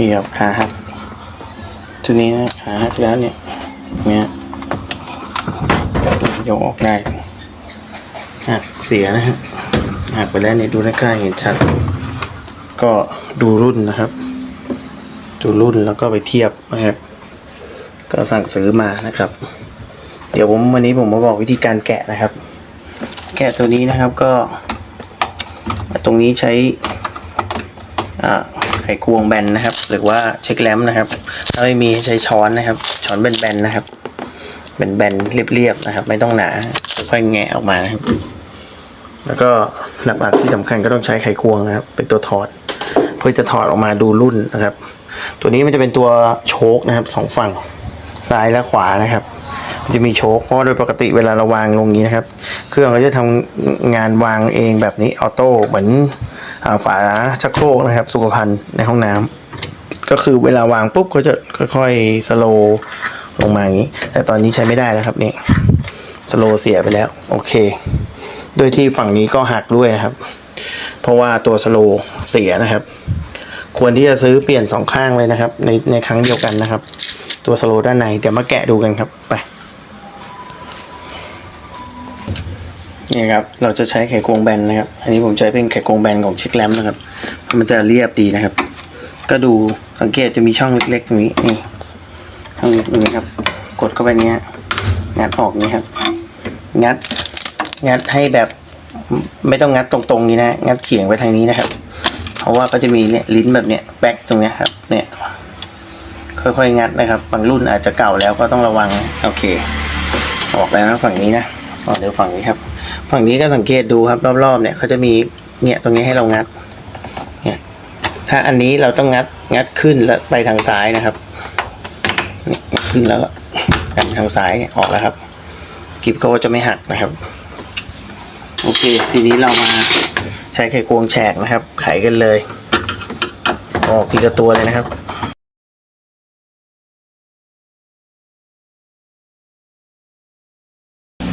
นี่ครับขาหักตัวนี้นะขาหักแล้วเนี่ยเนี่ยยกออกได้หักเสียนะฮะหักไปแล้วเนี่ยดูใกล้ๆเห็นชัด ก็ดูรุ่นนะครับ ดูรุ่นแล้วก็ไปเทียบนะครับ ก็สั่งซื้อมานะครับ เดี๋ยวผมวันนี้ผมมาบอกวิธีการแกะนะครับ แกะตัวนี้นะครับก็ ตรงนี้ใช้อ่า ไขควงแบนนะครับ หรือว่าเช็คแลมนะครับ ถ้าไม่มีใช้ช้อนนะครับ ช้อนแบนๆนะครับแบนๆเรียบๆนะครับ ไม่ต้องหนาค่อยแงะออกมานะครับ แล้วก็หลักๆที่สำคัญก็ต้องใช้ไขควงนะครับ เป็นตัวถอด เพื่อจะถอดออกมาดูรุ่นนะครับ ตัวนี้มันจะเป็นตัวโชคนะครับสองฝั่งซ้ายและขวานะครับมันจะมีโชคเพราะโดยปกติเวลาเราวางลงนี้นะครับ เครื่องก็จะทำงานวางเองแบบนี้ออโต้เหมือน ฝาชักโครกนะครับ สุขภัณฑ์ในห้องน้ำก็คือเวลาวางปุ๊บก็จะค่อยๆสโลลงมาอย่างนี้ แต่ตอนนี้ใช้ไม่ได้แล้วครับนี่สโลเสียไปแล้ว โอเค โดยที่ฝั่งนี้ก็หักด้วยนะครับ เพราะว่าตัวสโลเสียนะครับ ควรที่จะซื้อเปลี่ยนสองข้างเลยนะครับ ในในครั้งเดียวกันนะครับ ตัวสโลด้านในเดี๋ยวมาแกะดูกันครับไป นี่ครับ เราจะใช้ไขควงแบนนะครับ อันนี้ผมใช้เป็นไขควงแบนของเช็คแลมนะครับ มันจะเรียบดีนะครับ ก็ดูสังเกตจะมีช่องเล็กๆตรงนี้นี่ช่องเล็กตรงนี้ครับ กดเข้าไปเนี้ยงัดออกนี้ครับ งัด งัดให้แบบไม่ต้องงัดตรงๆนี้นะ งัดเฉียงไปทางนี้นะครับ เพราะว่าก็จะมีเนี่ยลิ้นแบบเนี้ยแบ็กตรงเนี้ยครับ เนี่ย ค่อยๆงัดนะครับ บางรุ่นอาจจะเก่าแล้วก็ต้องระวัง โอเค ออกแล้วนะฝั่งนี้นะออเดี๋ยวฝั่งนี้ครับ ฝั่งนี้ก็สังเกตดูครับรอบๆเนี่ยเขาจะมีเนี่ยตรงนี้ให้เรางัดเนี่ยถ้าอันนี้เราต้องงัดงัดขึ้นแล้วไปทางซ้ายนะครับขึ้นแล้วก็กันทางซ้ายออกแล้วครับกิบเขาก็จะไม่หักนะครับ โอเค ทีนี้เรามาใช้ไขควงแฉกนะครับ ไขกันเลย ออกทีละตัวเลยนะครับ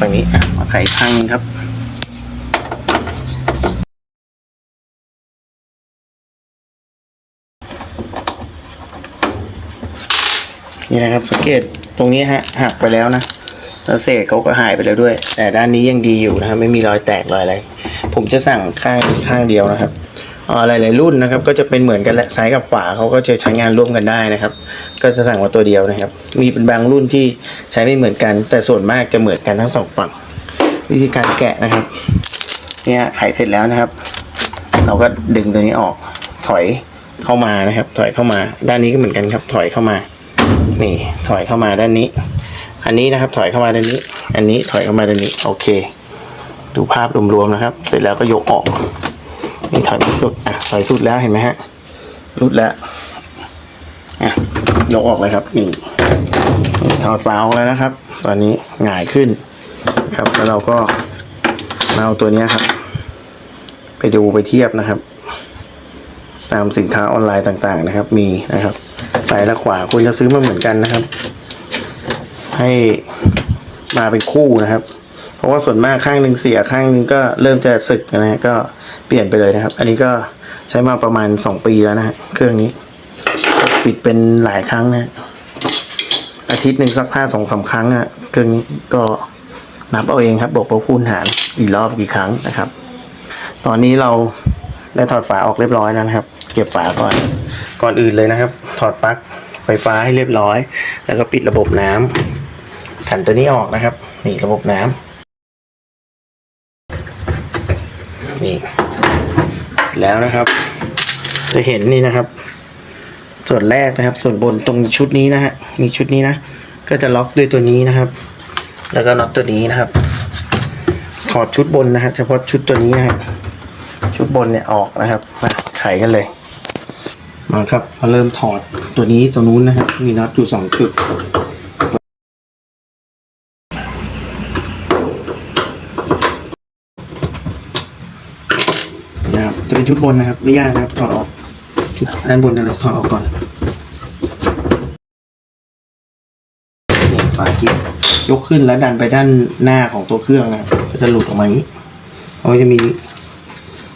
ฝั่งนี้มาไขอีกข้างนึงครับนี่นะครับสังเกตตรงนี้ฮะหักไปแล้วนะแล้วเศษเขาก็หายไปแล้วด้วย แต่ด้านนี้ยังดีอยู่นะครับไม่มีรอยแตกรอยอะไรผมจะสั่งข้างข้างเดียวนะครับ หลาย ๆ รุ่นนะครับ ก็จะเป็นเหมือนกันแหละซ้ายกับขวาเขาก็จะใช้งานร่วมกันได้นะครับ ก็จะสั่งมาตัวเดียวนะครับ มีเป็นบางรุ่นที่ใช้ไม่เหมือนกัน แต่ส่วนมากจะเหมือนกันทั้งสองฝั่ง วิธีการแกะนะครับเนี่ยไขเสร็จแล้วนะครับ เราก็ดึงตัวนี้ออกถอยเข้ามานะครับ ถอยเข้ามา ด้านนี้ก็เหมือนกันครับ ถอยเข้ามานี่ถอยเข้ามาด้านนี้ อันนี้นะครับถอยเข้ามาด้านนี้ อันนี้ถอยเข้ามาด้านนี้โอเค ดูภาพรวมๆนะครับ เสร็จแล้วก็ยกออก นี่ถอยไปสุด อะถอยสุดแล้วเห็นไหมฮะรุดแล้ว อะยกออกเลยครับนี่ถอดฝาออกแล้วนะครับ ตอนนี้หงายขึ้น ครับแล้วเราก็มาเอาตัวนี้ครับ ไปดูไปเทียบนะครับ ตามสินค้าออนไลน์ต่างๆนะครับ มีนะครับซ้ายและขวาควรจะซื้อมาเหมือนกันนะครับ ให้มาเป็นคู่นะครับ เพราะว่าส่วนมากข้างหนึ่งเสียข้างนึงก็เริ่มจะสึกนะฮะก็ เปลี่ยนไปเลยนะครับ อันนี้ก็ใช้มาประมาณสองปีแล้วนะฮะเครื่องนี้ ปิดเป็นหลายครั้งนะ อาทิตย์หนึ่งซักผ้าสองสามครั้งอะเครื่องนี้ก็นับเอาเองครับบอกว่าคูณหารกี่รอบกี่ครั้งนะครับ ตอนนี้เราได้ถอดฝาออกเรียบร้อยแล้วนะครับ เก็บฝาก่อนก่อนอื่นเลยนะครับ ถอดปลั๊กไฟฟ้าให้เรียบร้อย แล้วก็ปิดระบบน้ำขันตัวนี้ออกนะครับ นี่ระบบน้ำนี่ แล้วนะครับ จะเห็นนี่นะครับ ส่วนแรกนะครับ ส่วนบนตรงชุดนี้นะฮะมีชุดนี้นะ ก็จะล็อกด้วยตัวนี้นะครับ แล้วก็น็อตตัวนี้นะครับ ถอดชุดบนนะฮะเฉพาะชุดตัวนี้นะฮะชุดบนเนี่ยออกนะครับมาไขกันเลย มาครับมาเริ่มถอดตัวนี้ตัวนู้นนะครับมีน็อตอยู่สองจุด นะครับจะเป็นชุด บนนะครับไม่ยากนะครับถอดออกด้านบนนะครับถอดออกก่อนนี่ฝากิ๊บยกขึ้นแล้วดันไปด้านหน้าของตัวเครื่องนะครับก็จะหลุดออกมาอย่างนี้เขาจะมี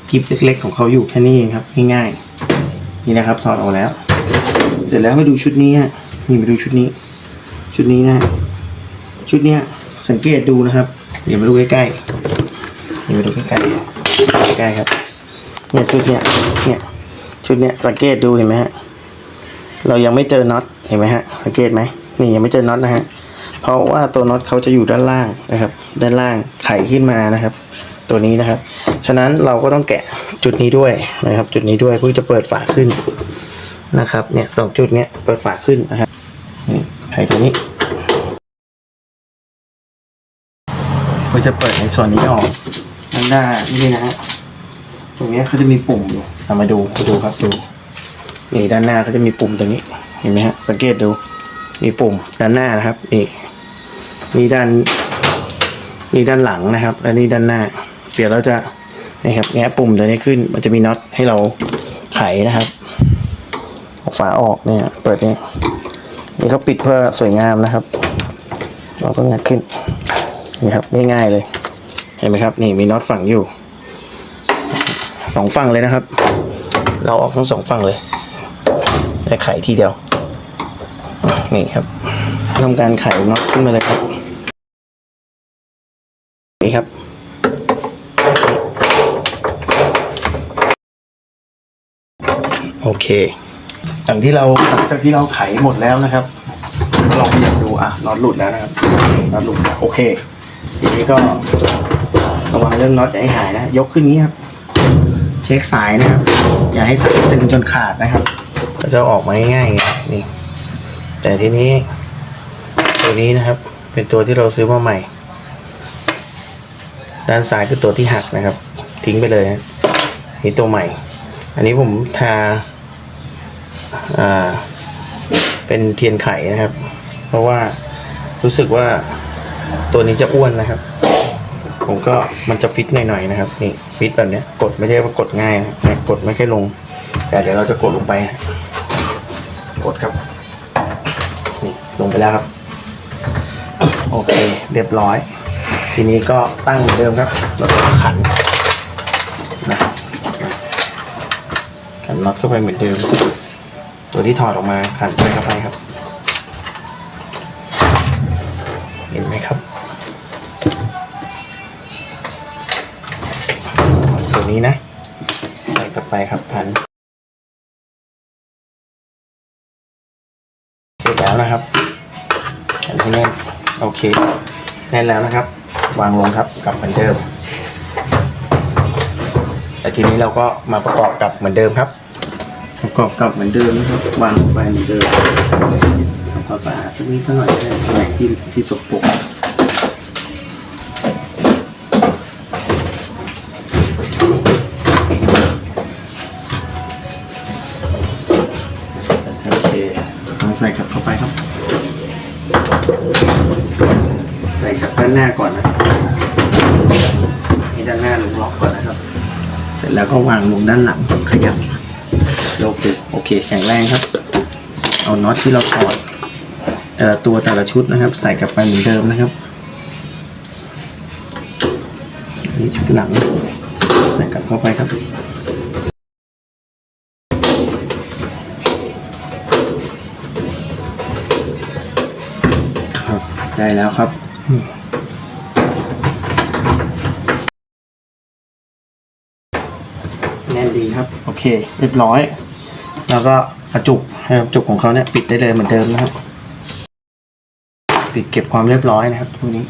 กิ๊บเล็กๆของเขาอยู่แค่นี้เองครับง่ายๆนี่นะครับถอดออกแล้ว เสร็จแล้วมาดูชุดนี้นี่มาดูชุดนี้ ชุดนี้นะฮะชุดเนี้ยสังเกตดูนะครับ เดี๋ยวมาดูใกล้ๆเดี๋ยวมาดูใกล้ๆใกล้ๆครับ เนี่ยชุดเนี้ยเนี่ยชุดเนี้ยสังเกตดูเห็นไหมฮะเรายังไม่เจอน็อตเห็นไหมฮะสังเกตไหมนี่ยังไม่เจอน็อตนะฮะเพราะว่าตัวน็อตเขาจะอยู่ด้านล่างนะครับ ด้านล่างไขขึ้นมานะครับ ตัวนี้นะครับ ฉะนั้นเราก็ต้องแกะจุดนี้ด้วยนะครับ จุดนี้ด้วยเพื่อจะเปิดฝาขึ้นนะครับ เนี่ยสองจุดเนี้ยเปิดฝาขึ้นนะครับนี่ไขตัวนี้เพื่อจะเปิดในส่วนนี้ออกด้านหน้านี่นะฮะ ตรงนี้เขาจะมีปุ่มอยู่เอามาดูมาดูครับดูนี่ด้านหน้าเขาจะมีปุ่มตรงนี้ เห็นไหมฮะ สังเกตดู มีปุ่มด้านหน้านะครับนี่นี่ด้านนี่ด้านหลังนะครับ และนี่ด้านหน้า เดี๋ยวเราจะนี่ครับแงะปุ่มตัวนี้ขึ้น มันจะมีน็อตให้เราไขนะครับเอาฝาออกเนี่ย เปิดเนี่ยนี่เขาปิดเพื่อสวยงามนะครับ เราต้องงัดขึ้นนี่ครับง่ายๆเลย เห็นไหมครับ นี่มีน็อตฝังอยู่ องฝั่งเลยนะครับ เราออกทั้งสองฝั่งเลยและไขทีเดียว นี่ครับทำการไขน็อตขึ้นมาเลยครับ นี่ครับโอเคหลังที่เราหลังจากที่เราไขหมดแล้วนะครับ ลองไปดูอะน็อตหลุดแล้วนะครับน็อตหลุดแล้วโอเค ทีนี้ก็ระวังเรื่องน็อตอย่าให้หายนะ ยกขึ้นนี้ครับ ช็คสายนะครับ อย่าให้สายตึงจนขาดนะครับ ก็จะออกมาง่ายๆนี่ แต่ทีนี้ ตัวนี้นะครับ เป็นตัวที่เราซื้อมาใหม่ ด้านซ้ายคือตัวที่หักนะครับ ทิ้งไปเลยนะนี่ตัวใหม่ อันนี้ผมทาอ่าเป็นเทียนไขนะครับ เพราะว่ารู้สึกว่าตัวนี้จะอ้วนนะครับ ผมก็มันจะฟิตหน่อยๆนะครับนี่ฟิตแบบนี้กดไม่ได้ว่ากดง่ายนะกดไม่ค่อยลง แต่เดี๋ยวเราจะกดลงไป กดครับนี่ลงไปแล้วครับ โอเค เรียบร้อย ทีนี้ก็ตั้งเหมือนเดิมครับแล้วก็ขันนะขันน็อตเข้าไปเหมือนเดิม ตัวที่ถอดออกมาขันใส่เข้าไปครับ นี้นะ ใส่กลับไปครับพันเสร็จแล้วนะครับอันนี้แน่นโอเคแน่นแล้วนะครับ วางลงครับกลับเหมือนเดิมแต่ทีนี้เราก็มาประกอบกับเหมือนเดิมครับ ประกอบกับเหมือนเดิมนะครับวางลงไปเหมือนเดิมทำความสะอาดสักนิดสักหน่อยได้ตรงไหนที่ที่สกปรก ใส่กลับเข้าไปครับ ใส่จากด้านหน้าก่อนนะให้ด้านหน้าลงล็อกก่อนนะครับ เสร็จแล้วก็วางลงด้านหลังขยับโลกดูโอเคแข็งแรงครับ เอาน็อตที่เราถอดเอ่อตัวแต่ละชุดนะครับ ใส่กลับไปเหมือนเดิมนะครับนี่ชุดหลัง ใส่กลับเข้าไปครับ ได้แล้วครับอืมแน่นดีครับ โอเค เรียบร้อย แล้วก็กระจุกให้กระจุกของเขาเนี่ยปิดได้เลยเหมือนเดิมนะครับ ปิดเก็บความเรียบร้อยนะครับตรงนี้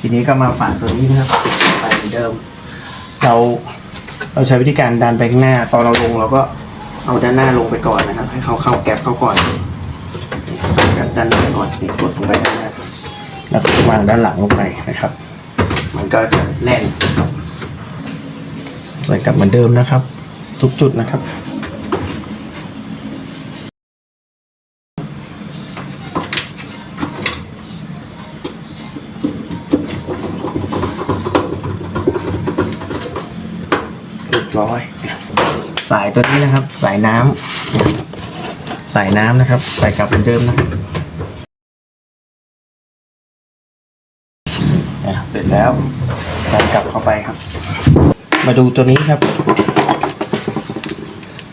ทีนี้ก็มาฝาตัวนี้นะครับไปเหมือนเดิม เราเราใช้วิธีการดันไปข้างหน้า ตอนเราลงเราก็เอาด้านหน้าลงไปก่อนนะครับ ให้เขาเข้าแก๊ปเข้าก่อน ด้านหน้าก่อนนี่กดลงไปด้านหน้าแล้วก็วางด้านหลังลงไปนะครับ มันก็จะแน่นครับใส่กลับเหมือนเดิมนะครับ ทุกจุดนะครับเรียบร้อย สายตัวนี้นะครับ สายน้ำ ใสายน้ำนะครับ ใส่กลับเหมือนเดิมนะครับเสร็จแล้วใส่กลับเข้าไปครับ มาดูตัวนี้ครับ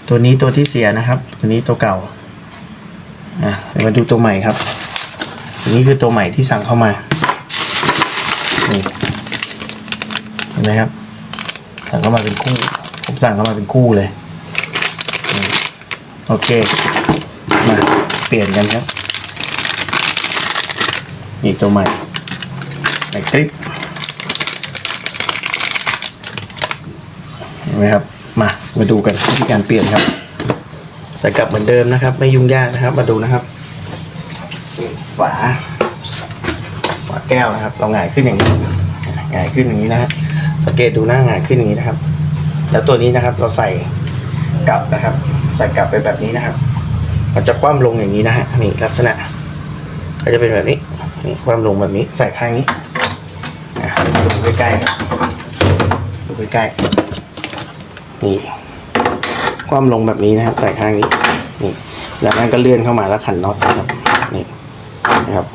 ตัวนี้ตัวที่เสียนะครับ ตัวนี้ตัวเก่าอะมาดูตัวใหม่ครับตัวนี้คือตัวใหม่ที่สั่งเข้ามานี่เห็นไหมครับ สั่งเข้ามาเป็นคู่ ผมสั่งเข้ามาเป็นคู่เลย โอเค ลี่ยนกันครับ นี่ตัวใหม่ใส่คลิปเห็นไหมครับ มามาดูกันวิธีการเปลี่ยนครับใส่กลับเหมือนเดิมนะครับ ไม่ยุ่งยากนะครับ มาดูนะครับนี่ฝาฝาแก้วนะครับ เราหงายขึ้นอย่างนี้หงายขึ้นอย่างนี้นะฮะสังเกตดูหน้าหงายขึ้นอย่างนี้นะครับ แล้วตัวนี้นะครับเราใส่กลับนะครับ ใส่กลับไปแบบนี้นะครับ มันจะคว่ำลงอย่างนี้นะฮะนี่ลักษณะก็จะเป็นแบบนี้นี่คว่ำลงแบบนี้ใส่ข้างนี้ดูใกล้ๆดูใกล้ๆนี่คว่ำลงแบบนี้นะครับใส่ข้างนี้นี่แล้วนั้นก็เลื่อนเข้ามาแล้วขันน็อตนะครับนี่นะครับ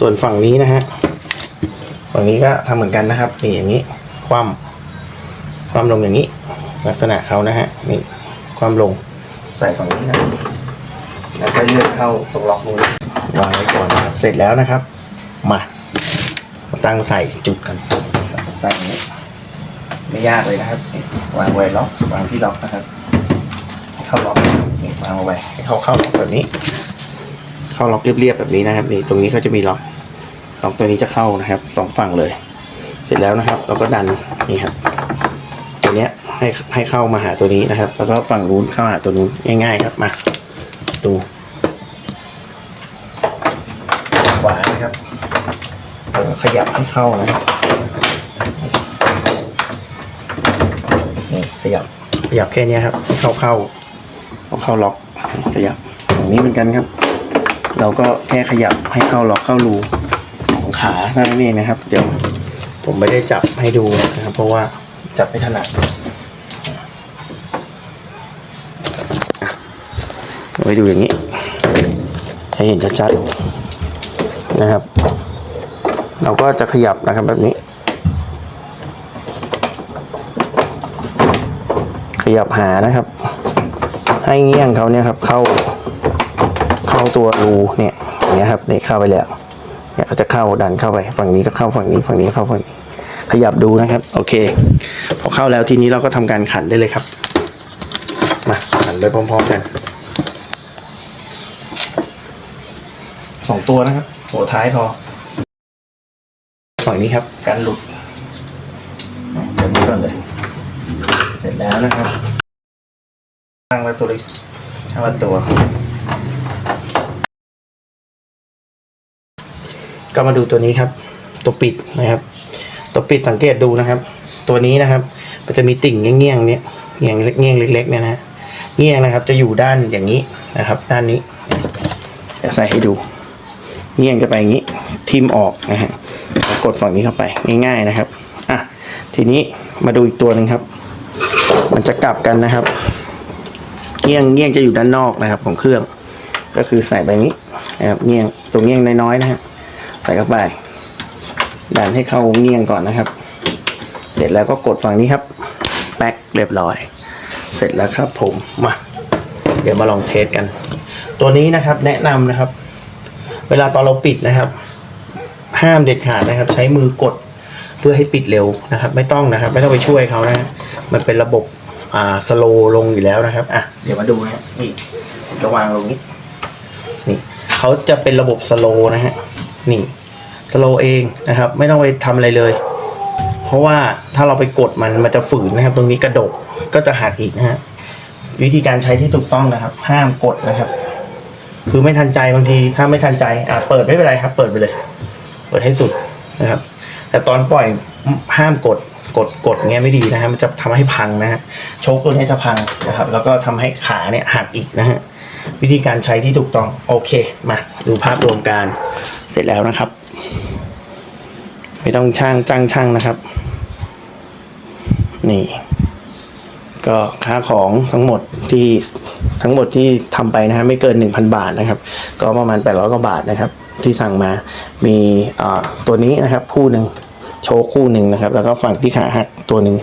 ส่วนฝั่งนี้นะฮะฝั่งนี้ก็ทำเหมือนกันนะครับนี่อย่างนี้คว่ำคว่ำลงอย่างนี้ ลักษณะเขานะฮะนี่คว่ำลงใส่ฝั่งนี้นะ แล้วก็เลื่อนเข้าตรงล็อกนู้นวางไว้ก่อนนะครับ เสร็จแล้วนะครับ มามาตั้งใส่จุดกันตั้งอย่างนี้ ไม่ยากเลยนะครับนี่วางไว้ล็อกวางที่ล็อกนะครับให้เข้าล็อกนี่วางเอาไว้ให้เข้าเข้าล็อกแบบนี้ เข้าล็อกเรียบๆแบบนี้นะครับนี่ตรงนี้เขาจะมีล็อกล็อกตัวนี้จะเข้านะครับสองฝั่งเลย เสร็จแล้วนะครับ เราก็ดันนี่ครับ ตัวเนี้ยให้ให้เข้ามาหาตัวนี้นะครับ แล้วก็ฝั่งนู้นเข้าหาตัวนู้นง่าย ๆ ครับมา ดูฝานะครับขยับให้เข้านะนี่ขยับขยับแค่นี้ครับให้เข้าเข้าเอาเข้าล็อกขยับอย่างนี้เหมือนกันครับ เราก็แค่ขยับให้เข้าล็อกเข้ารูของขาเท่านั้นเองนะครับ เดี๋ยวผมไม่ได้จับให้ดูนะครับ เพราะว่าจับไม่ถนัด ว้ดูอย่างนี้ ให้เห็นชัดๆนะครับ เราก็จะขยับนะครับแบบนี้ ขยับหานะครับ ให้เงี้ยงเขาเนี่ยครับเข้าเข้าตัวรูเนี่ยอย่างเงี้ยครับเนี่ยเข้าไปแล้วเนี่ยเขาจะเข้าดันเข้าไปฝั่งนี้ก็เข้าฝั่งนี้ฝั่งนี้เข้าฝั่งนี้ ขยับดูนะครับ โอเค พอเข้าแล้วทีนี้เราก็ทำการขันได้เลยครับมาขันไปพร้อมๆกัน สองตัวนะครับหัวท้ายพอฝั่งนี้ครับการหลุดแบบนี้ก่อนเลย เสร็จแล้วนะครับข้างละตัวลิสข้างละตัว ก็มาดูตัวนี้ครับ ตัวปิดนะครับ ตัวปิดสังเกตดูนะครับ ตัวนี้นะครับ มันจะมีติ่งเงี้ยงๆเนี้ยเงี้ยงเล็กเงี้ยงเล็กๆเนี่ยนะเงี้ยงนะครับ จะอยู่ด้านอย่างนี้นะครับ ด้านนี้จะใส่ให้ดู เงี้ยงจะไปอย่างนี้ทิมออกนะฮะกดฝั่งนี้เข้าไปง่ายๆนะครับอะทีนี้มาดูอีกตัวหนึ่งครับ มันจะกลับกันนะครับเงี้ยงเงี้ยงจะอยู่ด้านนอกนะครับ ของเครื่อง ก็คือใส่ไปนี้นะครับเงี้ยงตรงเงี้ยงน้อยๆนะฮะใส่เข้าไปดันให้เข้าเงี้ยงก่อนนะครับ เสร็จแล้วก็กดฝั่งนี้ครับ แป๊กเรียบร้อย เสร็จแล้วครับผมมา เดี๋ยวมาลองเทสกัน ตัวนี้นะครับแนะนำนะครับ เวลาตอนเราปิดนะครับ ห้ามเด็ดขาดนะครับ ใช้มือกดเพื่อให้ปิดเร็วนะครับ ไม่ต้องนะครับ ไม่ต้องไปช่วยเขานะ มันเป็นระบบอ่าสโลลงอยู่แล้วนะครับอะเดี๋ยวมาดูนะฮะนี่ระวางลงนี้นี่เขาจะเป็นระบบสโลนะฮะนี่สโลเองนะครับ ไม่ต้องไปทำอะไรเลย เพราะว่าถ้าเราไปกดมันมันจะฝืนนะครับ ตรงนี้กระดกก็จะหักอีกนะฮะวิธีการใช้ที่ถูกต้องนะครับ ห้ามกดนะครับ คือไม่ทันใจบางทีถ้าไม่ทันใจอะเปิดไม่เป็นไรครับ เปิดไปเลย เปิดให้สุดนะครับ แต่ตอนปล่อยห้ามกดกดกดเงี้ยไม่ดีนะฮะมันจะทำให้พังนะฮะโชคตัวนี้จะพังนะครับ แล้วก็ทำให้ขาเนี่ยหักอีกนะฮะวิธีการใช้ที่ถูกต้องโอเคมาดูภาพรวมการเสร็จแล้วนะครับ ไม่ต้องช่างจ้างช่างนะครับ นี่ ก็ค่าของทั้งหมดที่ทั้งหมดที่ทำไปนะฮะไม่เกิน 1,000 บาทนะครับ ก็ประมาณ 800กว่าบาทนะครับ ที่สั่งมามีอ่าตัวนี้นะครับคู่หนึ่งโชว์คู่หนึ่งนะครับ แล้วก็ฝั่งที่ขาหักตัวหนึ่ง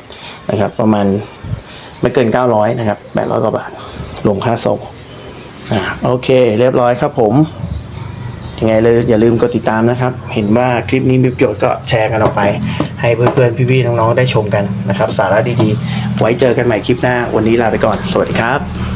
นะครับ ประมาณไม่เกิน 900 นะครับ 800 กว่าบาทรวมค่าส่งอ่าโอเค เรียบร้อยครับผมยังไงเลยอย่าลืมกดติดตามนะครับ เห็นว่าคลิปนี้มีประโยชน์ก็แชร์กันออกไป ให้เพื่อนๆพี่ๆน้องๆได้ชมกันนะครับ สาระดีๆ ไว้เจอกันใหม่คลิปหน้าวันนี้ลาไปก่อน สวัสดีครับ